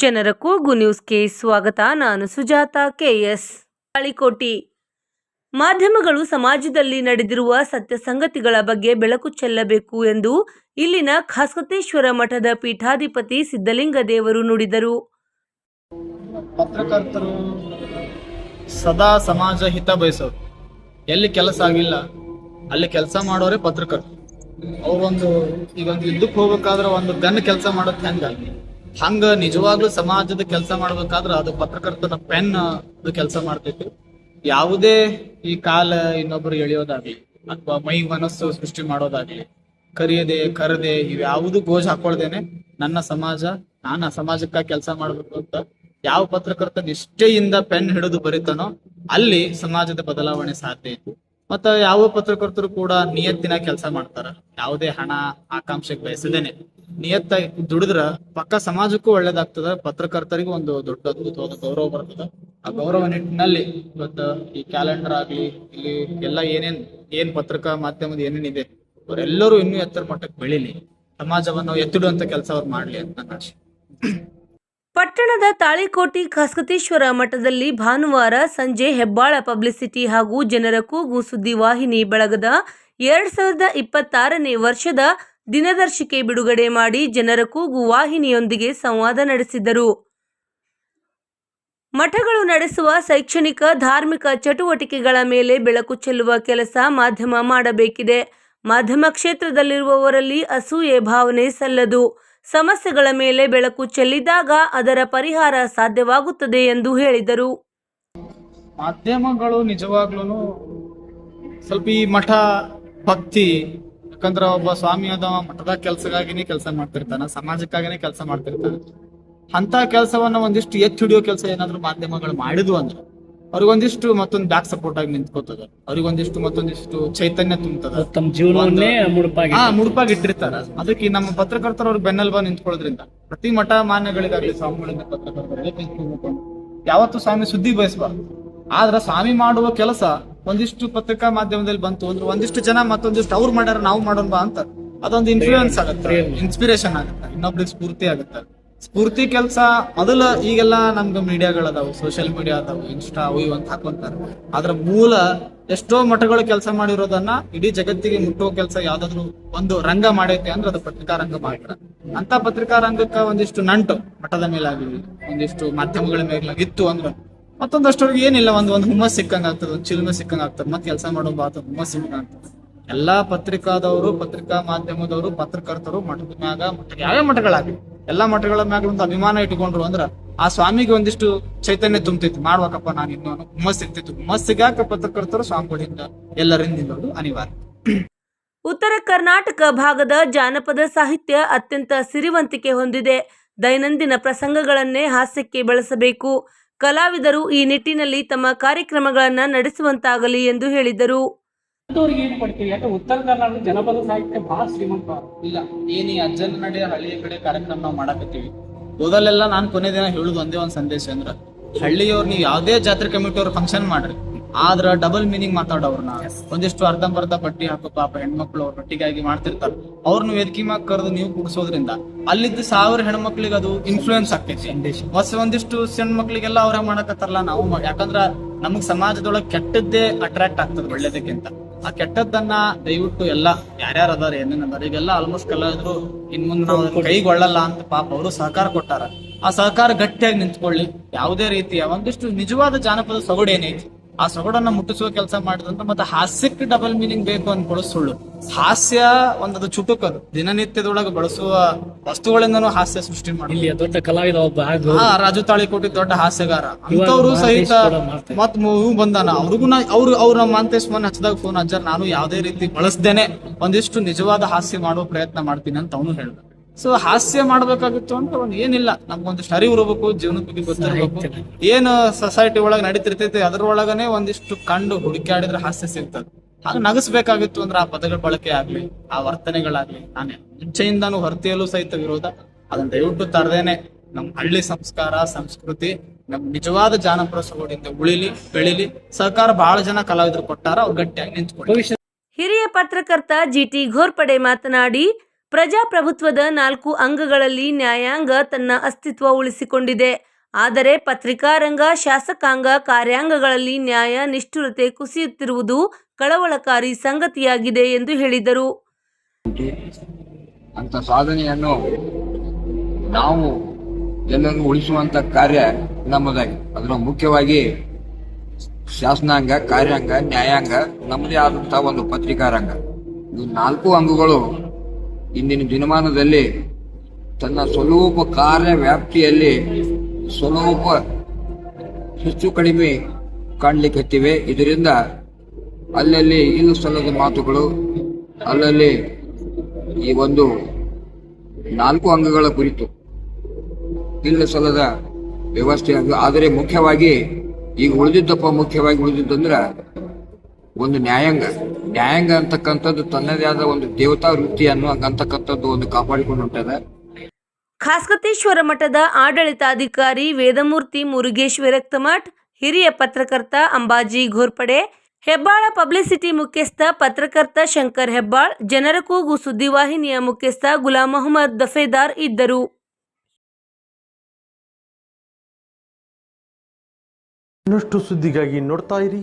ಜನರ ಕೂಗು ನ್ಯೂಸ್ಗೆ ಸ್ವಾಗತ. ನಾನು ಸುಜಾತ ಕೆಎಸ್. ಕಾಳಿಕೋಟಿ ಮಾಧ್ಯಮಗಳು ಸಮಾಜದಲ್ಲಿ ನಡೆದಿರುವ ಸತ್ಯ ಸಂಗತಿಗಳ ಬಗ್ಗೆ ಬೆಳಕು ಚೆಲ್ಲಬೇಕು ಎಂದು ಇಲ್ಲಿನ ಖಾಸ್ಕತೇಶ್ವರ ಮಠದ ಪೀಠಾಧಿಪತಿ ಸಿದ್ಧಲಿಂಗ ದೇವರು ನುಡಿದರು. ಪತ್ರಕರ್ತರು ಸದಾ ಸಮಾಜ ಹಿತ ಬಯಸೋರು. ಎಲ್ಲಿ ಕೆಲಸ ಆಗಿಲ್ಲ, ಅಲ್ಲಿ ಕೆಲಸ ಮಾಡೋರೇ ಪತ್ರಕರ್ತರು. ಅವ್ರೊಂದು ಈಗ ಒಂದು ಯುದ್ಧಕ್ಕೆ ಹೋಗ್ಬೇಕಾದ್ರೆ ಒಂದು ಗನ್ ಕೆಲಸ ಮಾಡೋದು ಹೆಂಗ ಹಂಗ ನಿಜವಾಗ್ಲೂ ಸಮಾಜದ ಕೆಲಸ ಮಾಡ್ಬೇಕಾದ್ರೆ ಅದು ಪತ್ರಕರ್ತನ ಪೆನ್ ಅದು ಕೆಲಸ ಮಾಡ್ತೈತಿ. ಯಾವುದೇ ಈ ಕಾಲ ಇನ್ನೊಬ್ರು ಎಳೆಯೋದಾಗ್ಲಿ ಅಥವಾ ಮೈ ಮನಸ್ಸು ಸೃಷ್ಟಿ ಮಾಡೋದಾಗ್ಲಿ, ಕರಿಯದೆ, ಕರದೆ, ಇವ್ಯಾವುದು ಗೋಜ್ ಹಾಕೊಳ್ದೇನೆ ನನ್ನ ಸಮಾಜ, ನಾನು ಸಮಾಜಕ್ಕ ಕೆಲಸ ಮಾಡ್ಬೇಕು ಅಂತ ಯಾವ ಪತ್ರಕರ್ತ ನಿಷ್ಠೆಯಿಂದ ಪೆನ್ ಹಿಡಿದು ಬರೀತಾನೋ ಅಲ್ಲಿ ಸಮಾಜದ ಬದಲಾವಣೆ ಸಾಧ್ಯ ಇತ್ತು ಮತ್ತ ಯಾವ ಪತ್ರಕರ್ತರು ಕೂಡ ನಿಯತ್ತಿನ ಕೆಲಸ ಮಾಡ್ತಾರ. ಯಾವುದೇ ಹಣ, ಆಕಾಂಕ್ಷೆಗೆ ಬಯಸದೇನೆ. ನಿಯತ್ತ ದುಡಿದ್ರ ಪಕ್ಕ ಸಮಾಜಕ್ಕೂ ಒಳ್ಳೇದಾಗ್ತದ, ಪತ್ರಕರ್ತರಿಗೂ ಒಂದು ದೊಡ್ಡ ಅದ್ಭುತವಾದ ಗೌರವ ಬರ್ತದ. ಆ ಗೌರವ ನಿಟ್ಟಿನಲ್ಲಿ ಇವತ್ತು ಈ ಕ್ಯಾಲೆಂಡರ್ ಆಗ್ಲಿ, ಇಲ್ಲಿ ಎಲ್ಲ ಏನೇನ್, ಏನ್ ಪತ್ರಿಕಾ ಮಾಧ್ಯಮದ ಏನೇನಿದೆ, ಅವರೆಲ್ಲರೂ ಇನ್ನೂ ಎತ್ತರ ಮಟ್ಟಕ್ಕೆ ಬೆಳಿಲಿ. ಸಮಾಜವನ್ನು ಎತ್ತಿಡುವಂತ ಕೆಲಸ ಅವ್ರು ಮಾಡ್ಲಿ ಅಂತ ನನ್ನ ಆಶೆ. ಪಟ್ಟಣದ ತಾಳಿಕೋಟಿ ಖಾಸ್ಕತೇಶ್ವರ ಮಠದಲ್ಲಿ ಭಾನುವಾರ ಸಂಜೆ ಹೆಬ್ಬಾಳ ಪಬ್ಲಿಸಿಟಿ ಹಾಗೂ ಜನರ ಕೂಗು ಸುದ್ದಿವಾಹಿನಿ ಬೆಳಗದ ಎರಡ್ ಸಾವಿರದ ಇಪ್ಪತ್ತಾರನೇ ವರ್ಷದ ದಿನದರ್ಶಿಕೆ ಬಿಡುಗಡೆ ಮಾಡಿ ಜನರ ಕೂಗು ವಾಹಿನಿಯೊಂದಿಗೆ ಸಂವಾದ ನಡೆಸಿದರು. ಮಠಗಳು ನಡೆಸುವ ಶೈಕ್ಷಣಿಕ, ಧಾರ್ಮಿಕ ಚಟುವಟಿಕೆಗಳ ಮೇಲೆ ಬೆಳಕು ಚೆಲ್ಲುವ ಕೆಲಸ ಮಾಧ್ಯಮ ಮಾಡಬೇಕಿದೆ. ಮಾಧ್ಯಮ ಕ್ಷೇತ್ರದಲ್ಲಿರುವವರಲ್ಲಿ ಅಸೂಯೆ ಭಾವನೆ ಸಲ್ಲದು. ಸಮಸ್ಯೆಗಳ ಮೇಲೆ ಬೆಳಕು ಚೆಲ್ಲಿದಾಗ ಅದರ ಪರಿಹಾರ ಸಾಧ್ಯವಾಗುತ್ತದೆ ಎಂದು ಹೇಳಿದರು. ಮಾಧ್ಯಮಗಳು ನಿಜವಾಗ್ಲೂ ಸ್ವಲ್ಪ ಈ ಮಠ ಭಕ್ತಿ ಯಾಕಂದ್ರ ಒಬ್ಬ ಸ್ವಾಮಿ ಅದಾವ ಮಠದ ಕೆಲ್ಸಗಾಗಿನೇ ಕೆಲಸ ಮಾಡ್ತಿರ್ತಾನ ಸಮಾಜಕ್ಕಾಗಿನೇ ಕೆಲಸ ಮಾಡ್ತಿರ್ತಾನ. ಅಂತ ಕೆಲಸವನ್ನ ಒಂದಿಷ್ಟು ಎತ್ತಿ ಹಿಡಿಯೋ ಕೆಲಸ ಏನಾದ್ರು ಮಾಧ್ಯಮಗಳು ಮಾಡಿದ್ವು ಅಂದ್ರೆ ಅವ್ರಿಗೊಂದಿಷ್ಟು ಮತ್ತೊಂದು ಬ್ಯಾಕ್ ಸಪೋರ್ಟ್ ಆಗಿ ನಿಂತ್ಕೋತದ. ಅವ್ರಿಗೊಂದಿಷ್ಟು ಮತ್ತೊಂದಿಷ್ಟು ಚೈತನ್ಯ ತುಂಬತದ. ತಮ್ಮ ಜೀವನವನ್ನೇ ಮುಡುಪಾಗಿ ಹಾ ಮುಡುಪಾಗಿ ಇಟ್ಟಿರ್ತಾರ. ಅದಕ್ಕೆ ನಮ್ಮ ಪತ್ರಕರ್ತರು ಅವ್ರ ಬೆನ್ನೆಲ್ಬ ನಿಂತ್ಕೊಳ್ಳೋದ್ರಿಂದ ಪ್ರತಿ ಮಠ ಮಾನ್ಯಗಳಿಗಾಗ್ಲಿ ಸ್ವಾಮಿಗಳಿಂದ ಪತ್ರಕರ್ತರಿಗೆ. ಯಾವತ್ತೂ ಸ್ವಾಮಿ ಸುದ್ದಿ ಬಯಸಬಾರ್ದು. ಆದ್ರ ಸ್ವಾಮಿ ಮಾಡುವ ಕೆಲಸ ಒಂದಿಷ್ಟು ಪತ್ರಿಕಾ ಮಾಧ್ಯಮದಲ್ಲಿ ಬಂತು ಅಂದ್ರೆ ಒಂದಿಷ್ಟು ಜನ ಮತ್ತೊಂದಿಷ್ಟು ಅವ್ರು ಮಾಡ್ಯಾರ, ನಾವು ಮಾಡೋಣ ಬಾ ಅಂತ. ಅದೊಂದು ಇನ್ಫ್ಲೂಯೆನ್ಸ್ ಆಗುತ್ತೆ ಇನ್ಸ್ಪಿರೇಷನ್ ಆಗುತ್ತೆ, ಇನ್ನೊಬ್ರಿಗೆ ಸ್ಫೂರ್ತಿ ಆಗುತ್ತೆ. ಸ್ಫೂರ್ತಿ ಕೆಲಸ ಮೊದಲ ಈಗೆಲ್ಲ ನಮ್ಗೆ ಮೀಡಿಯಾಗಳದಾವು ಸೋಷಿಯಲ್ ಮೀಡಿಯಾ ಅದಾವು ಇನ್ಸ್ಟಾ ಅವು ಅಂತ ಹಾಕೊಂತಾರೆ. ಅದ್ರ ಮೂಲ ಎಷ್ಟೋ ಮಠಗಳು ಕೆಲಸ ಮಾಡಿರೋದನ್ನ ಇಡೀ ಜಗತ್ತಿಗೆ ಮುಟ್ಟೋ ಕೆಲಸ ಯಾವ್ದಾದ್ರು ಒಂದು ರಂಗ ಮಾಡೈತೆ ಅಂದ್ರೆ ಅದು ಪತ್ರಿಕಾ ರಂಗ ಮಾತ್ರ. ಅಂತ ಪತ್ರಿಕಾ ರಂಗಕ್ಕ ಒಂದಿಷ್ಟು ನಂಟು ಮಠದ ಮೇಲಾಗ್ಲಿ, ಒಂದಿಷ್ಟು ಮಾಧ್ಯಮಗಳ ಮೇಲೆ ಇತ್ತು ಅಂದ್ರೆ ಮತ್ತೊಂದಷ್ಟವ್ರಿಗೆ ಏನಿಲ್ಲ, ಒಂದು ಒಂದು ಹುಮ್ಮಸ್ ಸಿಕ್ಕಂಗೆ ಆಗ್ತದೆ, ಒಂದು ಚಿಲ್ಮೆ ಸಿಕ್ಕಂಗೆ ಆಗ್ತದೆ. ಮತ್ತೆ ಕೆಲಸ ಮಾಡೋ ಬಾತ ಹುಮ್ಮಸ್ ಸಿಕ್ಕಂಗ ಆಗ್ತದೆ. ಎಲ್ಲಾ ಪತ್ರಿಕಾದವರು, ಪತ್ರಿಕಾ ಮಾಧ್ಯಮದವರು, ಪತ್ರಕರ್ತರು ಮಠದ ಮ್ಯಾಗ ಮಠ ಯಾವ್ಯಾವ ಮಠಗಳಾಗಿ ಎಲ್ಲಾ ಮಠಗಳ ಮ್ಯಾಗ ಅಭಿಮಾನ ಇಟ್ಕೊಂಡ್ರು ಅಂದ್ರ ಆ ಸ್ವಾಮಿಗೆ ಒಂದಿಷ್ಟು ಚೈತನ್ಯ ತುಂಬ್ತೈತಿ ಮಾಡ್ಬೇಕಪ್ಪ ನಾನು ಇನ್ನೊಂದು ಹುಮ್ಮಸ್ ಸಿಗ್ತೈತಿ ಹುಮ್ಮಸ್ ಸಿಗಾಕ ಪತ್ರಕರ್ತರು ಸ್ವಾಮಿಗಳಿಂದ ಎಲ್ಲರಿಂದ ನಿಲ್ಲೋದು ಅನಿವಾರ್ಯ. ಉತ್ತರ ಕರ್ನಾಟಕ ಭಾಗದ ಜಾನಪದ ಸಾಹಿತ್ಯ ಅತ್ಯಂತ ಸಿರಿವಂತಿಕೆ ಹೊಂದಿದೆ. ದೈನಂದಿನ ಪ್ರಸಂಗಗಳನ್ನೇ ಹಾಸ್ಯಕ್ಕೆ ಬಳಸಬೇಕು. ಕಲಾವಿದರು ಈ ನಿಟ್ಟಿನಲ್ಲಿ ತಮ್ಮ ಕಾರ್ಯಕ್ರಮಗಳನ್ನು ನಡೆಸುವಂತಾಗಲಿ ಎಂದು ಹೇಳಿದರು. ಏನ್ ಕೊಡ್ತೀವಿ? ಯಾಕೆ ಉತ್ತರ ಕರ್ನಾಟಕ ಜನಪದ ಸಾಹಿತ್ಯ ಬಹಳ ಶ್ರೀಮಂತ. ಇಲ್ಲ ಏನ್ ಈ ಅಜ್ಜನ ನಡೆ ಹಳ್ಳಿಯ ಕಡೆ ಕಾರ್ಯಕ್ರಮ ನಾವು ಮಾಡಕತ್ತೀವಿ. ಓದಲೆಲ್ಲ ನಾನ್ ಕೊನೆ ದಿನ ಹೇಳುದು ಒಂದೇ ಒಂದು ಸಂದೇಶ ಅಂದ್ರೆ ಹಳ್ಳಿಯವ್ರು ನೀವು ಯಾವುದೇ ಜಾತ್ರೆ ಕಮಿಟಿ ಅವ್ರ ಫಂಕ್ಷನ್ ಮಾಡ್ರಿ. ಆದ್ರ ಡಬಲ್ ಮೀನಿಂಗ್ ಮಾತಾಡೋರ್ನ ಒಂದಿಷ್ಟು ಅರ್ಧಂಬರ್ಧ ಪಟ್ಟಿ ಹಾಕೋ ಪಾಪ ಹೆಣ್ಮಕ್ಳು ಅವ್ರ ರೊಟ್ಟಿಗಾಗಿ ಮಾಡ್ತಿರ್ತಾರ. ಅವ್ರನ್ನ ವೇದಿಕೆ ಮ್ಯಾಗ ಕರೆದು ನೀವು ಕುಡಿಸೋದ್ರಿಂದ ಅಲ್ಲಿದ್ದ ಸಾವಿರ ಹೆಣ್ಮಕ್ಳಿಗೆ ಅದು ಇನ್ಫ್ಲೂಯೆನ್ಸ್ ಆಗ್ತೈತಿ. ಹೊಸ ಒಂದಿಷ್ಟು ಸಣ್ಣ ಮಕ್ಳಿಗೆಲ್ಲ ಅವ್ರ ಮಾಡಕತ್ತಾರಲ್ಲ ನಾವು ಯಾಕಂದ್ರ ನಮಗ್ ಸಮಾಜದೊಳಗೆ ಕೆಟ್ಟದ್ದೇ ಅಟ್ರಾಕ್ಟ್ ಆಗ್ತದೆ ಒಳ್ಳೇದಕ್ಕಿಂತ. ಆ ಕೆಟ್ಟದ್ದನ್ನ ದಯವಿಟ್ಟು ಎಲ್ಲ ಯಾರ್ಯಾರ ಅದಾರ ಏನೇನ್ ಅದಾರ ಈಗೆಲ್ಲ ಆಲ್ಮೋಸ್ಟ್ ಕಲಾವಿದ್ರು ಇನ್ ಮುಂದೆ ನಾವು ಕೈಗೊಳ್ಳಲ್ಲ ಅಂತ ಪಾಪ ಅವರು ಸಹಕಾರ ಕೊಟ್ಟಾರ. ಆ ಸಹಕಾರ ಗಟ್ಟಿಯಾಗಿ ನಿಂತ್ಕೊಳ್ಳಿ. ಯಾವುದೇ ರೀತಿಯ ಒಂದಿಷ್ಟು ನಿಜವಾದ ಜಾನಪದ ಸೊಗಡು ಏನೈತಿ ಆ ಸೊಗಡನ್ನ ಮುಟ್ಟಿಸುವ ಕೆಲಸ ಮಾಡಿದಂತ ಮತ್ತೆ ಹಾಸ್ಯಕ್ಕೆ ಡಬಲ್ ಮೀನಿಂಗ್ ಬೇಕು ಅನ್ಕೊಳ್ಳೋ ಸುಳ್ಳು. ಹಾಸ್ಯ ಒಂದದು ಚುಟುಕದು ದಿನನಿತ್ಯದೊಳಗೆ ಬಳಸುವ ವಸ್ತುಗಳಿಂದನೂ ಹಾಸ್ಯ ಸೃಷ್ಟಿ ಮಾಡಿ ಇಲ್ಲಿ ದೊಡ್ಡ ಕಲಾವಿದ ಒಬ್ಬ ರಾಜು ತಾಳಿಕೋಟಿ ದೊಡ್ಡ ಹಾಸ್ಯಗಾರ. ಅಂತವ್ರು ಸಹಿತ. ಮತ್ ಮೂವಿ ಬಂದಾನ. ಅವ್ರಿಗೂ ನಾ ಅವ್ರು ಅವ್ರ ನಮ್ಮ ಮಾಂತೇಶ್ ಮೊನ್ನೆ ಹಚ್ಚದಾಗ ಫೋನ್ ಹಚ್ಚಾರ ನಾನು ಯಾವ್ದೇ ರೀತಿ ಬಳಸ್ದೇನೆ. ಒಂದಿಷ್ಟು ನಿಜವಾದ ಹಾಸ್ಯ ಮಾಡುವ ಪ್ರಯತ್ನ ಮಾಡ್ತೀನಿ ಅಂತ ಅವನು ಹೇಳ್ದ. ಸೊ ಹಾಸ್ಯ ಮಾಡ್ಬೇಕಾಗಿತ್ತು ಅಂತ ಒಂದ್ ಏನಿಲ್ಲ. ನಮ್ಗೊಂದಿಷ್ಟು ಅರಿವು ಇರಬೇಕು ಜೀವನದ ಬಗ್ಗೆ ಗೊತ್ತಿರಬೇಕು. ಏನು ಸೊಸೈಟಿ ಒಳಗೆ ನಡೀತಿರ್ತೈತಿ ಅದ್ರೊಳಗನೆ ಒಂದಿಷ್ಟು ಕಂಡು ಹುಡುಕಾಡಿದ್ರೆ ಹಾಸ್ಯ ಸಿಗ್ತದೆ. ಹಾಗೆ ನಗಸ್ಬೇಕಾಗಿತ್ತು ಅಂದ್ರೆ ಆ ಪದಗಳ ಬಳಕೆ ಆಗ್ಲಿ ಆ ವರ್ತನೆಗಳಾಗ್ಲಿ. ನಾನೇ ಮುಂಚೆಯಿಂದಾನು ಹೊರತೆಯಲ್ಲೂ ಸಹಿತ ವಿರೋಧ. ಅದನ್ನ ದಯವಿಟ್ಟು ತರದೇನೆ ನಮ್ಮ ಹಳ್ಳಿ ಸಂಸ್ಕಾರ ಸಂಸ್ಕೃತಿ ನಮ್ಮ ನಿಜವಾದ ಜಾನಪದ ಸೊಗಡಿಂದ ಉಳಿಲಿ ಬೆಳಿಲಿ. ಸರ್ಕಾರ ಬಹಳ ಜನ ಕಲಾವಿದರು ಕೊಟ್ಟಾರ ಅವ್ರು ಗಟ್ಟಿಯಾಗಿ ನಿಂತ್ಕೊಂಡು ಹಿರಿಯ ಪತ್ರಕರ್ತ ಜಿಟಿ ಘೋರ್ಪಡೆ ಮಾತನಾಡಿ ಪ್ರಜಾಪ್ರಭುತ್ವದ ನಾಲ್ಕು ಅಂಗಗಳಲ್ಲಿ ನ್ಯಾಯಾಂಗ ತನ್ನ ಅಸ್ತಿತ್ವ ಉಳಿಸಿಕೊಂಡಿದೆ. ಆದರೆ ಪತ್ರಿಕಾರಂಗ, ಶಾಸಕಾಂಗ ಕಾರ್ಯಾಂಗಗಳಲ್ಲಿ ನ್ಯಾಯ ನಿಷ್ಠುರತೆ ಕುಸಿಯುತ್ತಿರುವುದು ಕಳವಳಕಾರಿ ಸಂಗತಿಯಾಗಿದೆ ಎಂದು ಹೇಳಿದರು. ಅಂತ ಸಾಧನೆಯನ್ನು ನಾವು ಎಲ್ಲರೂ ಉಳಿಸುವಂತ ಕಾರ್ಯ ನಮ್ಮದಾಗಿದೆ. ಅದರ ಮುಖ್ಯವಾಗಿ ಶಾಸನಾಂಗ, ಕಾರ್ಯಾಂಗ, ನ್ಯಾಯಾಂಗ ನಮ್ಮದೇ ಆದಂತಹ ಒಂದು ಪತ್ರಿಕಾರಂಗ. ಈ ನಾಲ್ಕು ಅಂಗಗಳು ಇಂದಿನ ದಿನಮಾನದಲ್ಲಿ ತನ್ನ ಸ್ವರೂಪ ಕಾರ್ಯ ವ್ಯಾಪ್ತಿಯಲ್ಲಿ ಸ್ವರೂಪ ಹೆಚ್ಚು ಕಡಿಮೆ ಕಾಣ್ಲಿಕ್ಕೆ ಇದರಿಂದ ಅಲ್ಲಲ್ಲಿ ಇನ್ನು ಸಲ್ಲದ ಮಾತುಗಳು, ಅಲ್ಲಲ್ಲಿ ಈ ಒಂದು ನಾಲ್ಕು ಅಂಗಗಳ ಕುರಿತು ಇಲ್ಲ ಸಲ್ಲದ ವ್ಯವಸ್ಥೆ ಆದರೆ ಮುಖ್ಯವಾಗಿ ಈಗ ಉಳಿದಿದ್ದಪ್ಪ, ಮುಖ್ಯವಾಗಿ ಉಳಿದಿದ್ದಂದ್ರ ಒಂದು ನ್ಯಾಯಾಂಗ ನ್ಯಾಯಾಂಗ ಅಂತಕ್ಕಂಥದ್ದು ತನ್ನದೇ ಆದ ಒಂದು ದೇವತಾ ವೃತ್ತಿಯನ್ನು ಅಂತಕ್ಕಂಥದ್ದು ಒಂದು ಕಾಪಾಡಿಕೊಂಡು ಹೊಂಟದ ಖಾಸ್ಕತೇಶ್ವರ ಮಠದ ಆಡಳಿತಾಧಿಕಾರಿ ವೇದಮೂರ್ತಿ ಮುರುಗೇಶ್ ವಿರಕ್ತಮಠ್ ಹಿರಿಯ ಪತ್ರಕರ್ತ ಅಂಬಾಜಿ ಘೋರ್ಪಡೆ ಹೆಬ್ಬಾಳ ಪಬ್ಲಿಸಿಟಿ ಮುಖ್ಯಸ್ಥ ಪತ್ರಕರ್ತ ಶಂಕರ್ ಹೆಬ್ಬಾಳ್ ಜನರ ಕೂಗು ಸುದ್ದಿವಾಹಿನಿಯ ಮುಖ್ಯಸ್ಥ ಗುಲಾಂ ಮೊಹಮ್ಮದ್ ದಫೇದಾರ್ ಇದ್ದರು. ಇನ್ನಷ್ಟು ಸುದ್ದಿಗಾಗಿ ನೋಡ್ತಾ ಇರಿ.